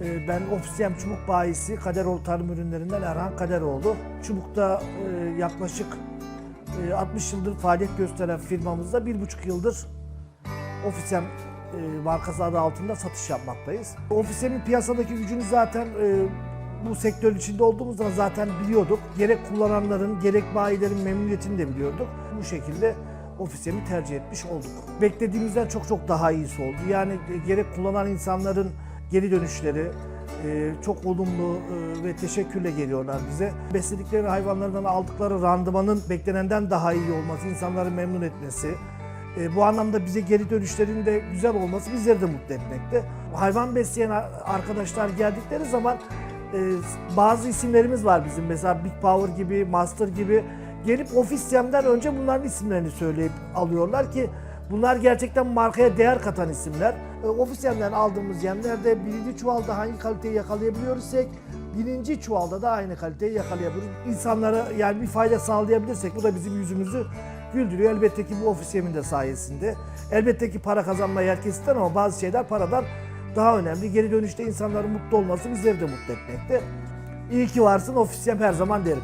Ee, Ben ofisiyem çubuk bayisi Kaderoğlu Tarım Ürünlerinden Erhan Kaderoğlu. Çubukta e, yaklaşık e, 60 yıldır faaliyet gösteren firmamızda bir buçuk yıldır ofisem e, markası adı altında satış yapmaktayız. Ofisemin piyasadaki gücünü zaten e, bu sektörün içinde olduğumuzdan zaten biliyorduk. Gerek kullananların gerek bayilerin memnuniyetini de biliyorduk. Bu şekilde ofisemi tercih etmiş olduk. Beklediğimizden çok çok daha iyisi oldu. Yani e, gerek kullanan insanların geri dönüşleri e, çok olumlu e, ve teşekkürle geliyorlar bize. Besledikleri hayvanlardan aldıkları randımanın beklenenden daha iyi olması, insanları memnun etmesi, e, bu anlamda bize geri dönüşlerin de güzel olması bizleri de mutlu etmekte. Hayvan besleyen ar- arkadaşlar geldikleri zaman bazı isimlerimiz var bizim. Mesela Big Power gibi, Master gibi gelip ofis yemden önce bunların isimlerini söyleyip alıyorlar ki bunlar gerçekten markaya değer katan isimler. E, ofis yemden aldığımız yemlerde birinci çuvalda hangi kaliteyi yakalayabiliyorsak birinci çuvalda da aynı kaliteyi yakalayabiliyoruz. İnsanlara yani bir fayda sağlayabilirsek bu da bizim yüzümüzü güldürüyor. Elbette ki bu ofis yeminde sayesinde. Elbette ki para kazanmayı herkes ister ama bazı şeyler paradan daha önemli. Geri dönüşte insanların mutlu olması bizleri de mutlu etmekte. İyi ki varsın ofis yem her zaman derim.